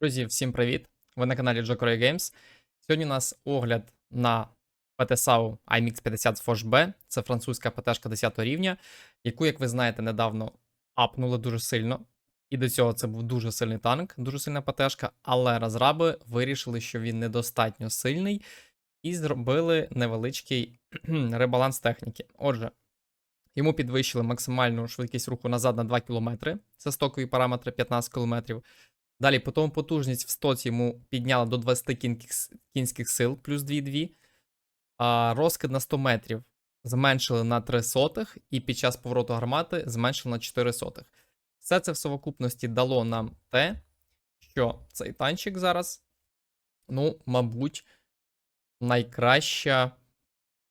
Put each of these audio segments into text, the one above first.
Друзі, всім привіт! Ви на каналі Jokeroy Games. Сьогодні у нас огляд на PTSAU IMX 50 Foch B. Це французька ПТшка 10 рівня, яку, як ви знаєте, недавно апнули дуже сильно. І до цього це був дуже сильний танк, дуже сильна ПТшка, але розраби вирішили, що він недостатньо сильний, і зробили невеличкий ребаланс техніки. Отже, йому підвищили максимальну швидкість руху назад на 2 км. Це стокові параметри 15 км. Далі потім потужність в стоці йому підняла до 20 кінських, сил, плюс 2,2. А розкид на 100 метрів зменшили на 3 сотих, і під час повороту гармати зменшили на 4 сотих. Все це в совокупності дало нам те, що цей танчик зараз, ну, мабуть, найкраща,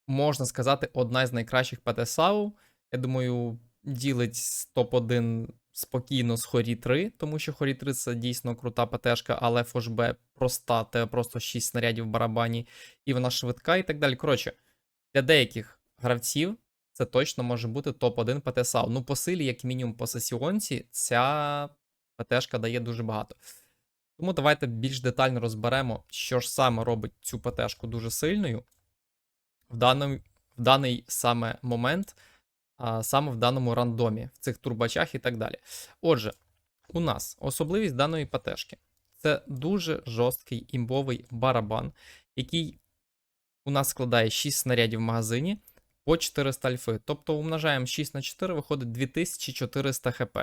можна сказати, одна з найкращих ПТСАУ. Я думаю, ділить топ-1 спокійно з Хорі 3, тому що Хорі 3 це дійсно крута ПТшка, але Фошб проста, те просто 6 снарядів в барабані, і вона швидка і так далі. Коротше, для деяких гравців це точно може бути топ-1 ПТСАУ. Ну, по силі, як мінімум, по сесіонці, ця ПТшка дає дуже багато. Тому давайте більш детально розберемо, що ж саме робить цю ПТшку дуже сильною в даний, в даний саме момент саме в даному рандомі, в цих турбачах і так далі. Отже, у нас особливість даної патешки це дуже жорсткий імбовий барабан, який у нас складає 6 снарядів в магазині по 400 альфи. Тобто умножаємо 6 на 4, виходить 2400 хп.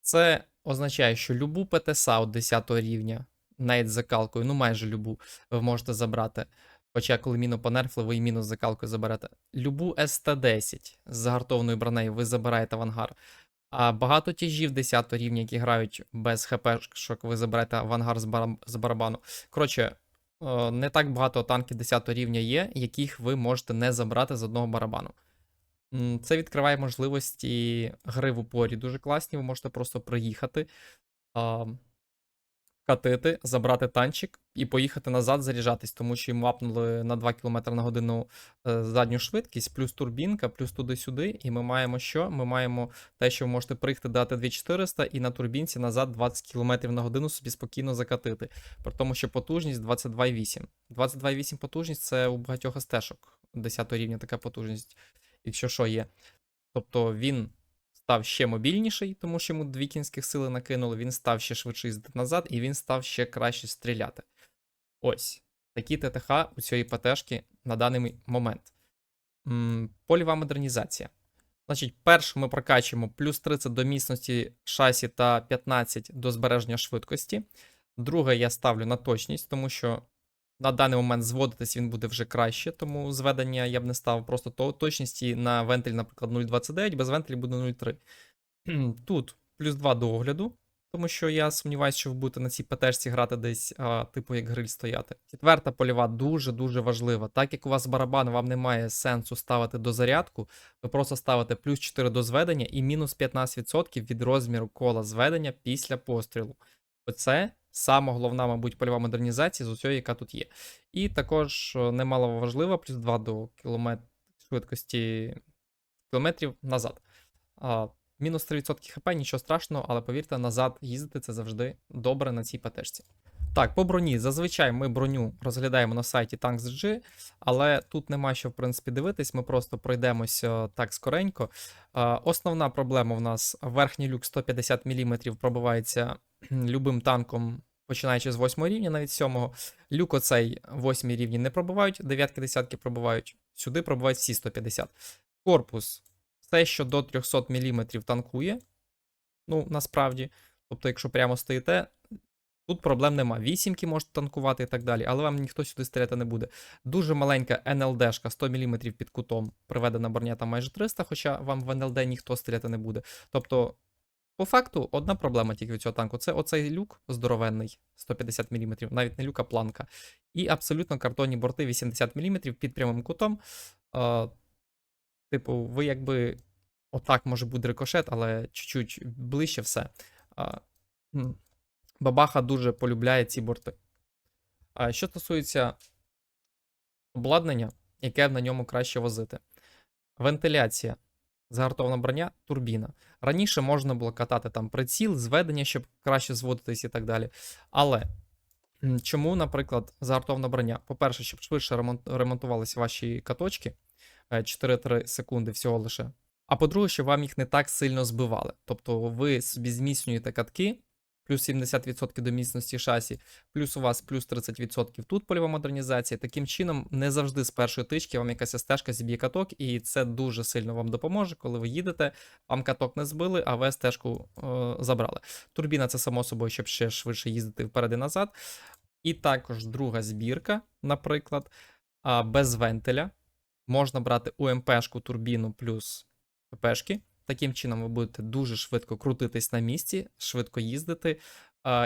Це означає, що любу ПТСА 10 рівня, навіть з закалкою, ну майже любу, ви можете забрати. Хоча, коли міну понерфли, ви і мінус закалкою заберете. Любу СТ-10 з загартованою бронею ви забираєте в ангар. А багато тяжів 10 рівня, які грають без ХП-шок, ви заберете в ангар з, бар... з барабану. Коротше, не так багато танків 10 рівня є, яких ви можете не забрати з одного барабану. Це відкриває можливості гри в упорі дуже класні. Ви можете просто приїхати. Катити, забрати танчик і поїхати назад заряджатись, тому що йому апнули на 2 км на годину е, задню швидкість, плюс турбінка, плюс туди-сюди. І ми маємо що? Ми маємо те, що ви можете приїхати дати 2400 і на турбінці назад 20 км на годину собі спокійно закатити. При тому, що потужність 22,8. 22,8 потужність це у багатьох стежок 10 рівня така потужність, якщо що є. Тобто він став ще мобільніший, тому що йому дві кінських сили накинули, він став ще швидше їздити назад, і він став ще краще стріляти. Ось такі ТТХ у цієї ПТшки на даний момент. Польова модернізація. Значить, перше ми прокачуємо плюс 30 до міцності шасі та 15 до збереження швидкості. Друге, я ставлю на точність, тому що на даний момент зводитись він буде вже краще, тому зведення я б не ставив просто то точності на вентиль, наприклад, 0,29, без вентилі буде 0,3. Тут плюс 2 до огляду, тому що я сумніваюся, що ви будете на цій ПТшці грати десь, а, типу, як гриль стояти. Четверта польова дуже-дуже важлива. Так як у вас барабан, вам немає сенсу ставити до зарядку, ви просто ставите плюс 4 до зведення і мінус 15% від розміру кола зведення після пострілу. Оце саме головна, мабуть, польова модернізація з усього, яка тут є. І також е, немало важлива, плюс 2 до кілометр швидкості кілометрів назад. А, мінус 3% хп, нічого страшного, але повірте, назад їздити це завжди добре на цій ПТшці. Так, по броні. Зазвичай ми броню розглядаємо на сайті Tanks.g, але тут нема що, в принципі, дивитись, ми просто пройдемося так скоренько. Основна проблема в нас верхній люк 150 мм пробивається любим танком, починаючи з 8 рівня, навіть 7. Люк оцей 8 рівні не пробивають, 9 десятки пробивають. Сюди пробивають всі 150. Корпус. Все, що до 300 мм танкує. Ну, насправді. Тобто, якщо прямо стоїте, тут проблем нема. Вісімки можете танкувати і так далі, але вам ніхто сюди стріляти не буде. Дуже маленька НЛДшка 100 мм під кутом, приведена броня там майже 300, хоча вам в НЛД ніхто стріляти не буде. Тобто, по факту, одна проблема тільки у цього танку це оцей люк здоровенний, 150 мм, навіть не люк, а планка. І абсолютно картонні борти 80 мм під прямим кутом. Е, типу, ви якби. Отак може бути рикошет, але чуть-чуть ближче все. М, Бабаха дуже полюбляє ці борти. А що стосується обладнання, яке на ньому краще возити. Вентиляція. загартована броня, турбіна. Раніше можна було катати там приціл, зведення, щоб краще зводитись і так далі. Але чому, наприклад, загартована броня? По-перше, щоб швидше ремонтувалися ваші каточки, е, 4-3 секунди всього лише. А по-друге, щоб вам їх не так сильно збивали. Тобто ви собі зміцнюєте катки, плюс 70% до міцності шасі, плюс у вас плюс 30% тут польова модернізація. Таким чином, не завжди з першої тички вам якась стежка зіб'є каток, і це дуже сильно вам допоможе, коли ви їдете, вам каток не збили, а ви стежку е, забрали. Турбіна це само собою, щоб ще швидше їздити вперед і назад. І також друга збірка, наприклад, без вентиля. Можна брати УМПшку, турбіну плюс ППшки. Таким чином, ви будете дуже швидко крутитись на місці, швидко їздити,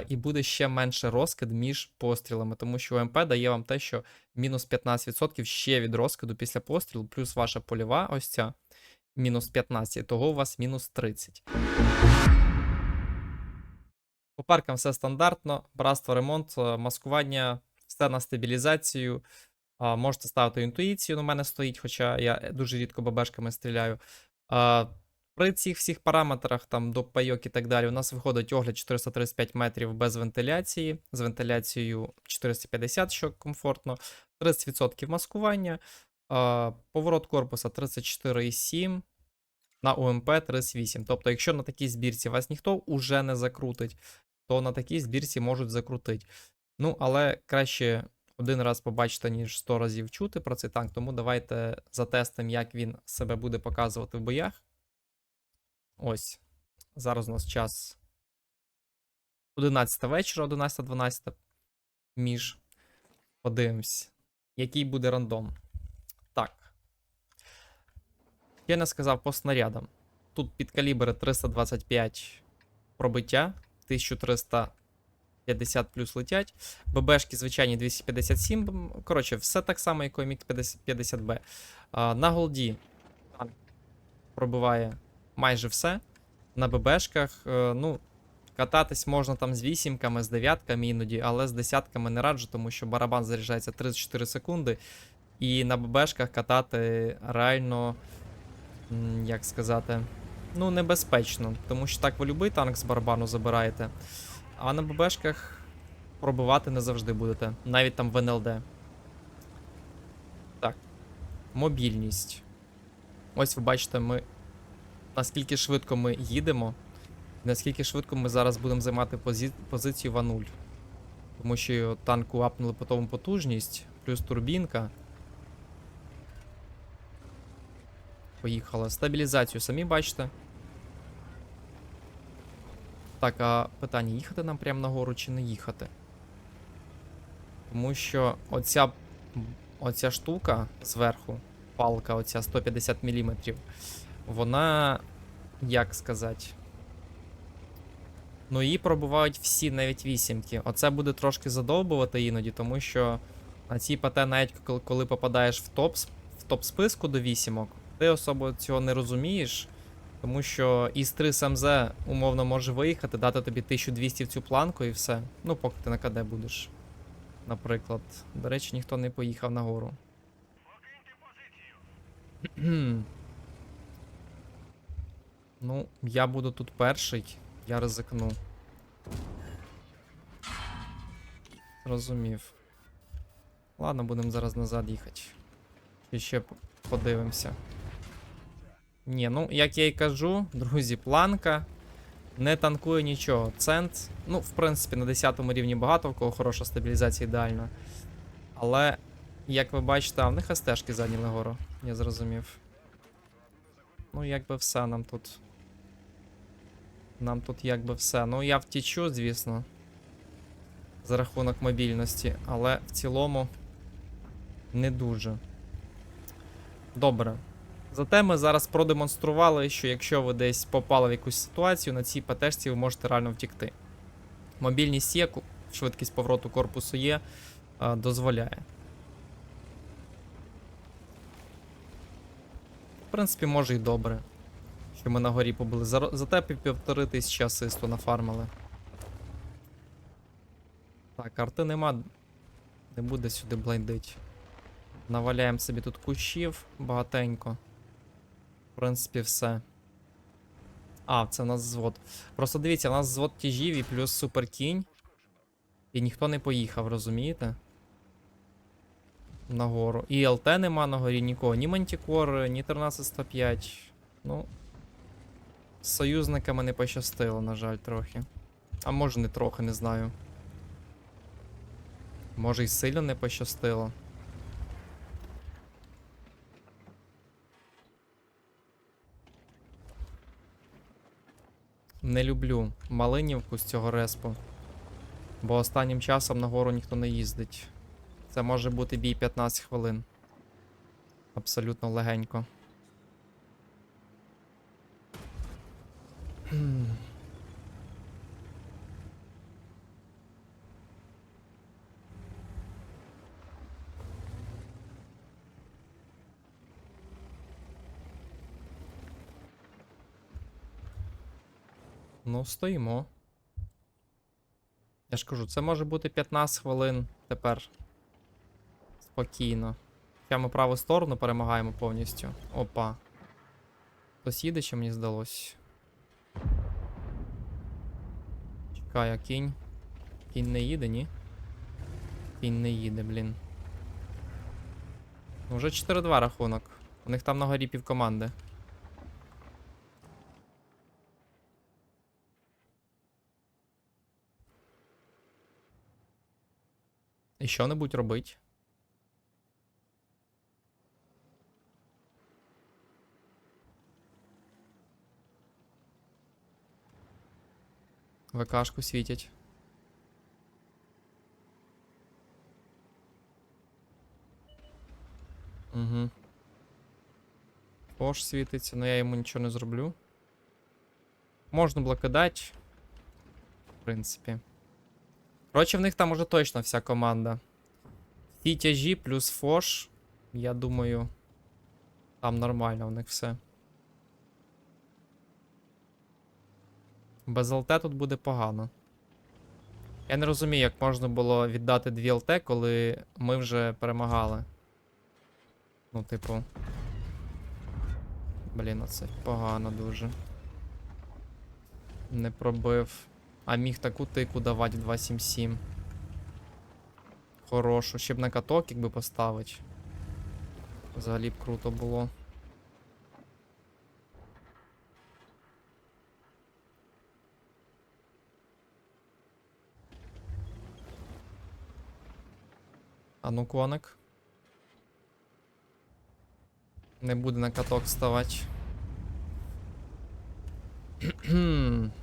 і буде ще менше розкид між пострілами, тому що УМП дає вам те, що мінус 15% ще від розкиду після пострілу, плюс ваша польова, ось ця мінус 15, того у вас мінус 30. По паркам все стандартно, братство, ремонт, е, маскування, все на стабілізацію. Можете ставити інтуїцію, на мене стоїть, хоча я дуже рідко бабешками стріляю. При цих всіх параметрах, там до пайок і так далі, у нас виходить огляд 435 метрів без вентиляції, з вентиляцією 450, що комфортно, 30% маскування, поворот корпуса 34,7, на УМП 38. Тобто, якщо на такій збірці вас ніхто уже не закрутить, то на такій збірці можуть закрутити. Ну, але краще один раз побачити, ніж 100 разів чути про цей танк. Тому давайте затестимо, як він себе буде показувати в боях. Ось. Зараз у нас час 11 вечора, 11-12 між. Подивимось, який буде рандом. Так. Я не сказав по снарядам. Тут під калібри 325 пробиття, 1350 плюс летять. ББшки звичайні 257. Коротше, все так само, як у мік 50Б. На голді танк пробиває майже все. На ББшках, е, ну, кататись можна там з вісімками, з дев'ятками іноді, але з десятками не раджу, тому що барабан заряджається 34 секунди. І на ББшках катати реально, як сказати, ну, небезпечно. Тому що так ви любий танк з барабану забираєте. А на ББшках пробивати не завжди будете. Навіть там в НЛД. Так. Мобільність. Ось ви бачите, ми. Наскільки швидко ми їдемо. Наскільки швидко ми зараз будемо займати позі... позицію в А0. Тому що танку апнули потім потужність, плюс турбінка. Поїхала. Стабілізацію самі бачите. Так, а питання, їхати нам прямо нагору чи не їхати? Тому що оця, оця штука зверху, палка, оця 150 мм, вона, як сказати. Ну, її пробувають всі, навіть вісімки. Оце буде трошки задовбувати іноді, тому що на цій ПТ, навіть коли, коли попадаєш в топ, в топ списку до вісімок, ти особо цього не розумієш. Тому що із 3 СМЗ умовно може виїхати, дати тобі 1200 в цю планку і все. Ну, поки ти на КД будеш. Наприклад. До речі, ніхто не поїхав нагору. ну, я буду тут перший, я ризикну. Розумів. Ладно, будемо зараз назад їхати. І ще подивимося. Ні, ну як я і кажу, друзі, планка не танкує нічого. Цент, ну, в принципі, на 10 рівні багато, у кого хороша стабілізація ідеальна. Але, як ви бачите, а в них СТшки зайняли гору, я зрозумів. Ну, якби все нам тут. Нам тут якби все. Ну, я втічу, звісно. За рахунок мобільності, але в цілому не дуже. Добре. Зате ми зараз продемонстрували, що якщо ви десь попали в якусь ситуацію, на цій ПТшці ви можете реально втікти. Мобільність є, швидкість повороту корпусу є, дозволяє. В принципі, може і добре, що ми на горі побули. Заро- Зате пів- півтори тисячі асисту нафармили. Так, карти нема. Не буде сюди блайдить. Наваляємо собі тут кущів багатенько. В принципі, все. А, це у нас звод. Просто дивіться, у нас звод тяжів і плюс суперкінь. І ніхто не поїхав, розумієте? Нагору. І ЛТ нема на горі нікого. Ні Мантікор, ні 13105. Ну. Союзниками не пощастило, на жаль, трохи. А може не трохи, не знаю. Може й сильно не пощастило. Не люблю Малинівку з цього респу. Бо останнім часом нагору ніхто не їздить. Це може бути бій 15 хвилин. Абсолютно легенько. Ну, стоїмо. Я ж кажу, це може бути 15 хвилин тепер. Спокійно. Хоча ми праву сторону перемагаємо повністю. Опа. Хтось їде, чи мені здалось? Чекай, а кінь. Кінь не їде, ні? Кінь не їде, блін. Ну, Вже 4-2 рахунок. У них там на горі півкоманди. І що-небудь робить. ВКшку світять. Угу. Пош світиться, але я йому нічого не зроблю. Можна блокадати. В принципі. Коротше, в них там уже точно вся команда. Ті тяжі плюс фош. Я думаю. Там нормально у них все. Без ЛТ тут буде погано. Я не розумію, як можна було віддати дві ЛТ, коли ми вже перемагали. Ну, типу. Блін, оце погано дуже. Не пробив. А міг таку тику давати 277. Хорошу. Ще б на каток, якби поставити. Взагалі б круто було. А ну коник. Не буде на каток ставати.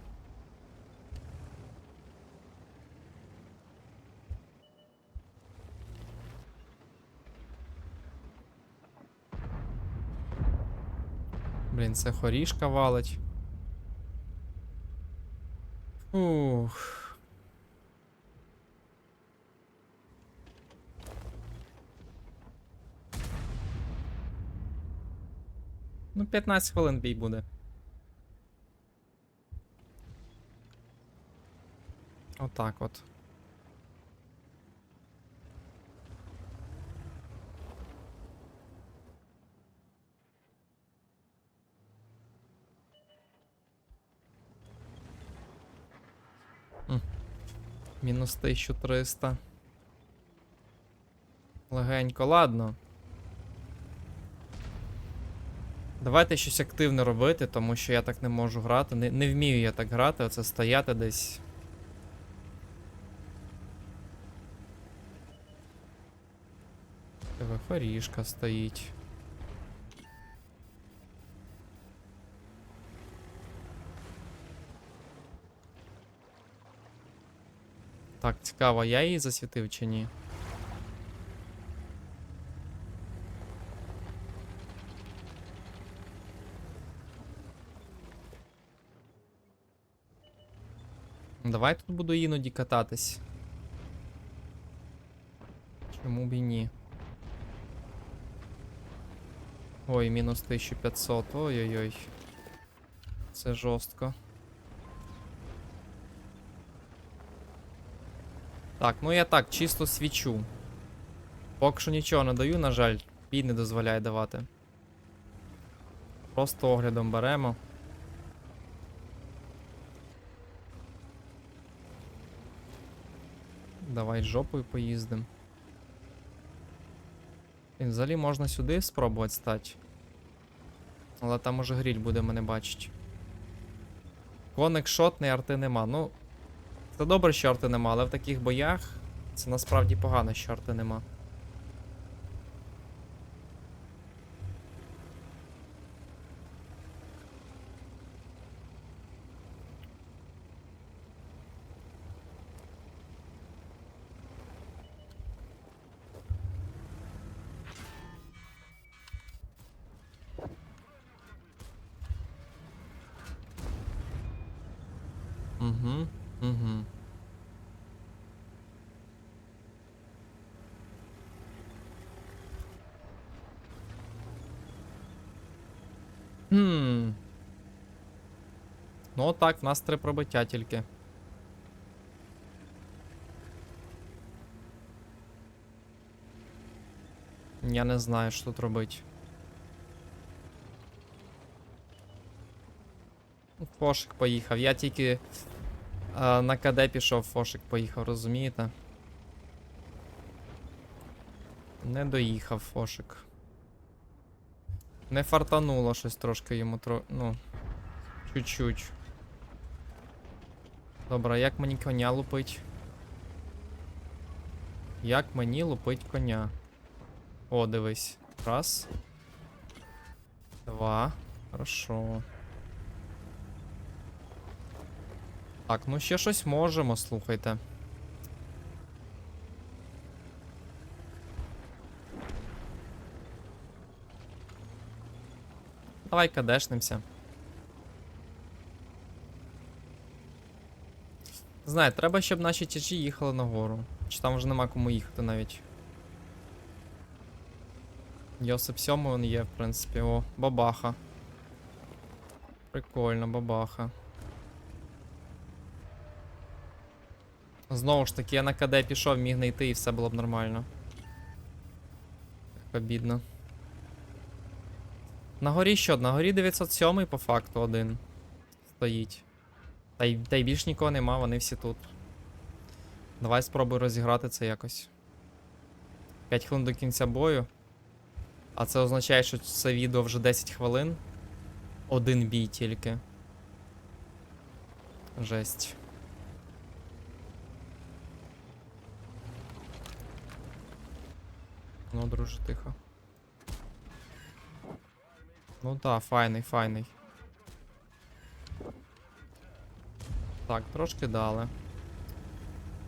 це хорішка валить. Ух. Ну, 15 хвилин бій буде. Отак от. Мінус 1300. Легенько, ладно. Давайте щось активне робити, тому що я так не можу грати. Не, не вмію я так грати, оце стояти десь. Тебе хорішка стоїть. Так, цікаво, я її засвітив чи ні? Давай тут буду іноді кататись. Чому б і ні? Ой, мінус 1500. Ой-ой-ой. Це жорстко. Так, ну я так, чисто свічу. Поки що нічого не даю, на жаль, під не дозволяє давати. Просто оглядом беремо. Давай жопою поїздим. І взагалі можна сюди спробувати стати. Але там уже гріль буде мене бачить. Коник шотний, арти нема. Ну, це добре, що арти нема, але в таких боях це насправді погано, що арти нема. Угу, угу. Хм. Ну, так, в нас три пробиття тільки. Я не знаю, що тут робити. Фошик поїхав. Я тільки е, на КД пішов, Фошик поїхав, розумієте? Не доїхав Фошик. Не фартануло щось трошки йому тро... Ну. Чуть-чуть. Добре, як мені коня лупить? Як мені лупить коня? О, дивись. Раз. Два. Хорошо. Так, ну ще щось можемо, слухайте. Давай кадешнимся. Знаю, треба, щоб наші тяжі їхали нагору. Чи там вже нема кому їхати навіть. Йосип 7 він є, в принципі. О, бабаха. Прикольно, бабаха. Знову ж таки, я на КД пішов, міг не йти і все було б нормально. Як обідно. На горі що? На горі 907 по факту один. Стоїть. Та й, та й більш нікого нема, вони всі тут. Давай спробуй розіграти це якось. 5 хвилин до кінця бою. А це означає, що це відео вже 10 хвилин. Один бій тільки. Жесть. Ну, друже, тихо. Ну так, файний, файний. Так, трошки дали.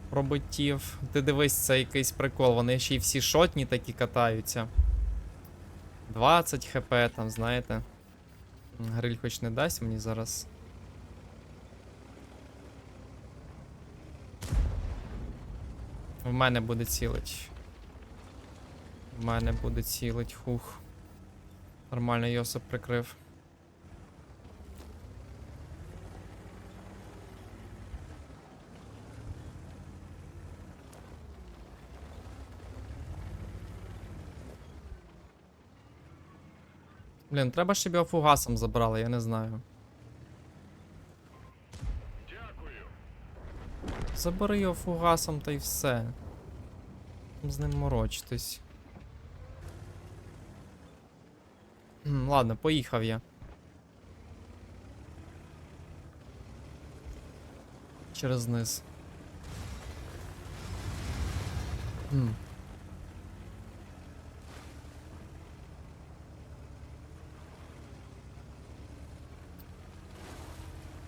Пробиттів. Ти дивись, це якийсь прикол. Вони ще й всі шотні такі катаються. 20 хп там, знаєте. Гриль хоч не дасть мені зараз. В мене буде цілить. В мене буде цілить, хух. Нормально Йосип прикрив. Блін, треба, щоб його фугасом забрали, я не знаю. Дякую. Забери його фугасом та й все. З ним морочитись. Ладно, поїхав я. Через низ. Хм.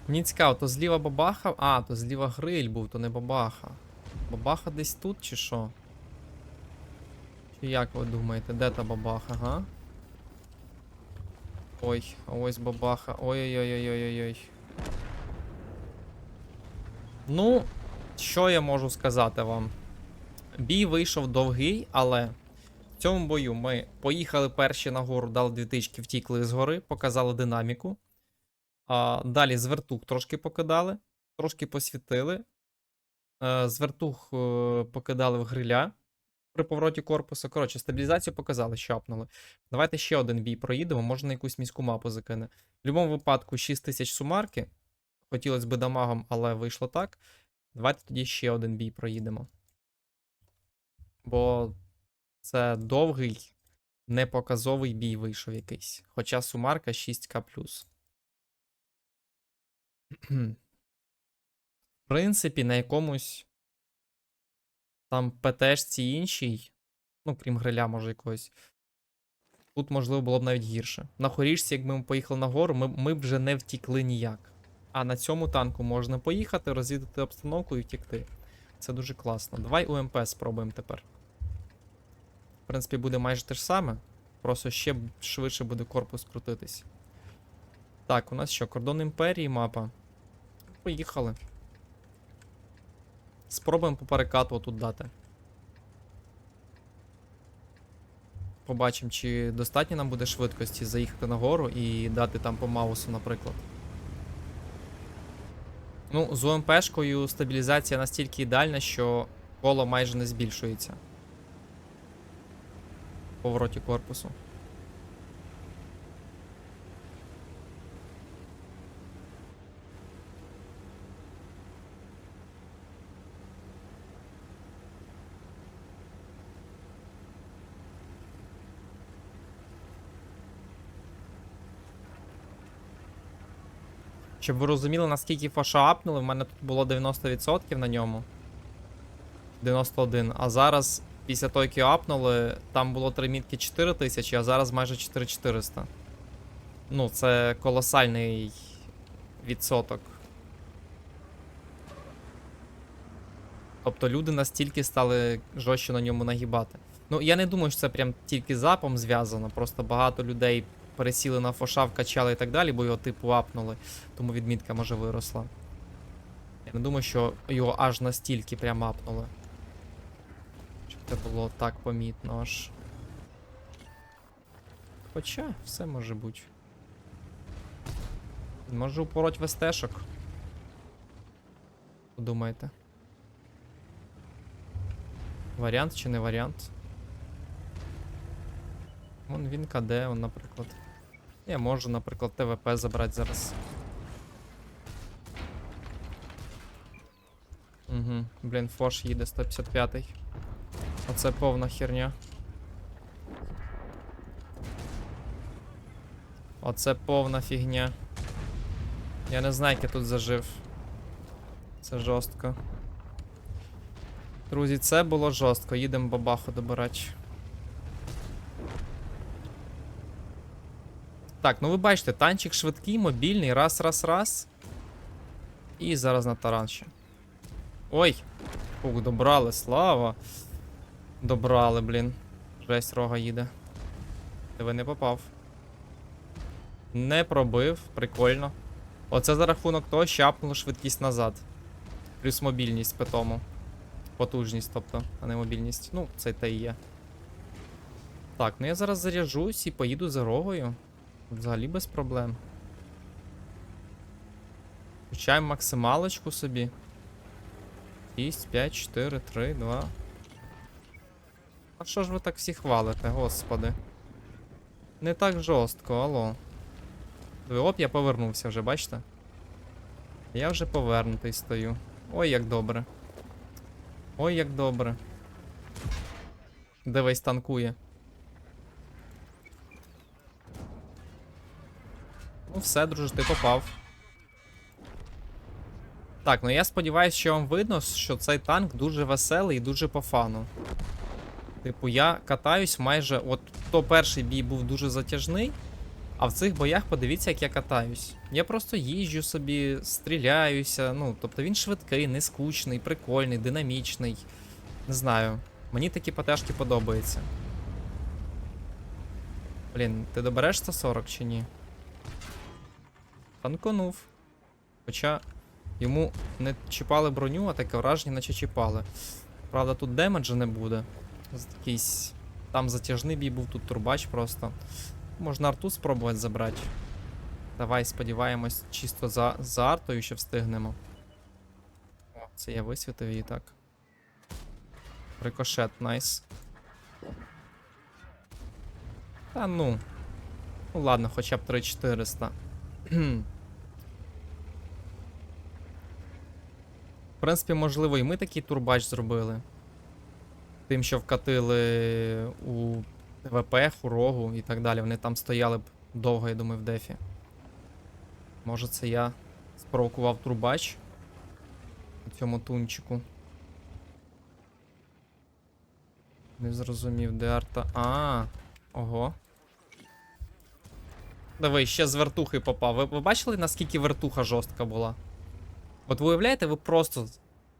Мені цікаво, то зліва бабаха. А, то зліва гриль був, то не бабаха. Бабаха десь тут чи що? Чи як ви думаєте, де та бабаха, га? Ой, а ось бабаха. Ой-ой-ой-ой-ой-ой. Ну, що я можу сказати вам? Бій вийшов довгий, але в цьому бою ми поїхали перші нагору, дали дві тички, втікли з гори, показали динаміку. А, далі звертух трошки покидали, трошки посвітили. Е, звертух е, покидали в гриля при повороті корпусу. Коротше, стабілізацію показали, щапнули. Давайте ще один бій проїдемо, може на якусь міську мапу закине. В будь-якому випадку 6 тисяч сумарки. Хотілося б дамагом, але вийшло так. Давайте тоді ще один бій проїдемо. Бо це довгий, непоказовий бій вийшов якийсь. Хоча сумарка 6к. В принципі, на якомусь там ПТшці іншій, ну, крім гриля, може, якогось. Тут, можливо, було б навіть гірше. На хоріжці, якби ми поїхали нагору, ми, ми б вже не втікли ніяк. А на цьому танку можна поїхати, розвідати обстановку і втікти. Це дуже класно. Давай УМП спробуємо тепер. В принципі, буде майже те ж саме. Просто ще швидше буде корпус крутитись. Так, у нас що? Кордон імперії мапа. Поїхали. Спробуємо по перекату тут дати. Побачимо, чи достатньо нам буде швидкості заїхати нагору і дати там по маусу, наприклад. Ну, з ОМПшкою стабілізація настільки ідеальна, що коло майже не збільшується. Повороті корпусу. Щоб ви розуміли, наскільки фаша апнули, в мене тут було 90% на ньому. 91. А зараз, після того, як його апнули, там було 3 мітки 4000, а зараз майже 4400. Ну, це колосальний відсоток. Тобто люди настільки стали жорстче на ньому нагибати. Ну, я не думаю, що це прям тільки з апом зв'язано. Просто багато людей пересіли на фоша, вкачали і так далі, бо його типу апнули, тому відмітка може виросла. Я не думаю, що його аж настільки прям апнули. Щоб це було так помітно аж. Хоча, все може бути. Може упороть вестешок. Подумайте. Варіант чи не варіант? Вон він КД, он, наприклад. Я можу, наприклад, ТВП забрати зараз. Угу. Блін, Фош їде 155-й. Оце повна херня. Оце повна фігня. Я не знаю, як я тут зажив. Це жорстко. Друзі, це було жорстко. Їдемо бабаху добирати. Так, ну ви бачите, танчик швидкий, мобільний, раз, раз, раз. І зараз на таран ще. Ой! Фух, добрали, слава. Добрали, блін. Жесть рога їде. Диви не попав. Не пробив, прикольно. Оце за рахунок того, що апнуло швидкість назад. Плюс мобільність по тому. Потужність, тобто, а не мобільність. Ну, це те і є. Так, ну я зараз заряджусь і поїду за рогою. Взагалі без проблем. Включаємо максималочку собі. 6, 5, 4, 3, 2. А що ж ви так всі хвалите, господи? Не так жорстко, алло. Оп, я повернувся вже, бачите? Я вже повернутий стою. Ой, як добре. Ой, як добре. Дивись, танкує. Ну все, друже, ти попав. Так, ну я сподіваюся, що вам видно, що цей танк дуже веселий і дуже по фану. Типу, я катаюсь майже. От то перший бій був дуже затяжний, а в цих боях подивіться, як я катаюсь. Я просто їжджу собі, стріляюся. Ну, тобто він швидкий, не скучний, прикольний, динамічний. Не знаю. Мені такі патешки подобаються. Блін, ти добереш 140 чи ні? Танконув. Хоча йому не чіпали броню, а таке враження, наче чіпали. Правда, тут демеджа не буде. Якийсь. Там затяжний бій був, тут турбач просто. Можна арту спробувати забрати. Давай, сподіваємось, чисто за, за артою ще встигнемо. О, це я висвітив її так. Рикошет, найс. Та ну. Ну ладно, хоча б 3400. В принципі, можливо, і ми такий турбач зробили. тим, що вкатили у ТВП, Хурогу і так далі. Вони там стояли б довго, я думаю, в дефі. Може, це я спровокував трубач у цьому тунчику. Не зрозумів, де арта. А, ого. Диви, ще з вертухи попав. Ви, ви бачили, наскільки вертуха жорстка була? От ви уявляєте, ви просто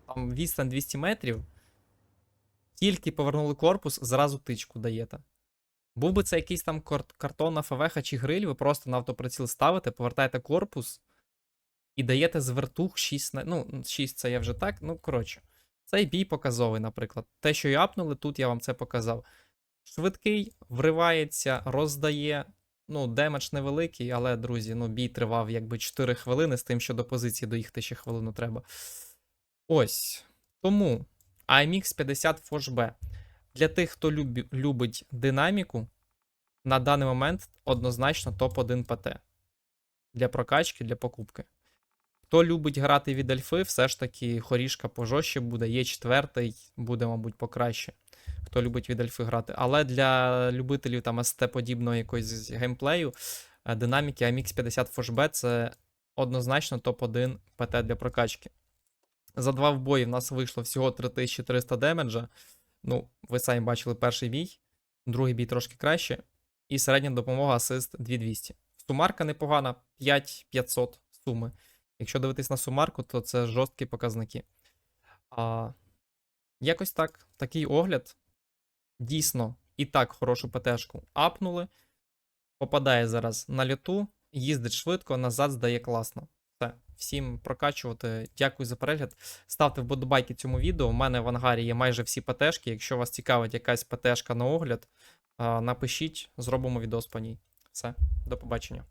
там відстань 200 метрів, тільки повернули корпус, зразу тичку даєте. Був би це якийсь там кар- картонна ФВХ чи гриль, ви просто на автоприціл ставите, повертаєте корпус і даєте з вертух 6 на. Ну, 6 це я вже так. Ну, коротше. Цей бій показовий, наприклад. Те, що і апнули, тут я вам це показав. Швидкий, вривається, роздає. Ну, демедж невеликий, але, друзі, ну, бій тривав якби 4 хвилини з тим, що до позиції доїхати ще хвилину треба. Ось. Тому AMX 50 FOSH-B. Для тих, хто любі, любить динаміку, на даний момент однозначно топ-1 ПТ. Для прокачки, для покупки. Хто любить грати від альфи, все ж таки хорішка пожорстче буде. Є четвертий, буде, мабуть, покраще. Хто любить від альфи грати. Але для любителів там СТ-подібного якогось геймплею, е, динаміки AMX 50 FOSH-B це однозначно топ-1 ПТ для прокачки. За два вбої в нас вийшло всього 3300 демеджа. Ну, ви самі бачили перший бій, другий бій трошки краще. І середня допомога асист 2200. Сумарка непогана, 5500 суми. Якщо дивитись на сумарку, то це жорсткі показники. А, якось так, такий огляд. Дійсно, і так хорошу ПТшку апнули. Попадає зараз на люту, їздить швидко, назад здає класно. Все, всім прокачувати. Дякую за перегляд. Ставте вподобайки цьому відео. У мене в ангарі є майже всі ПТшки. Якщо вас цікавить якась ПТшка на огляд, напишіть, зробимо відос по ній. Все, до побачення.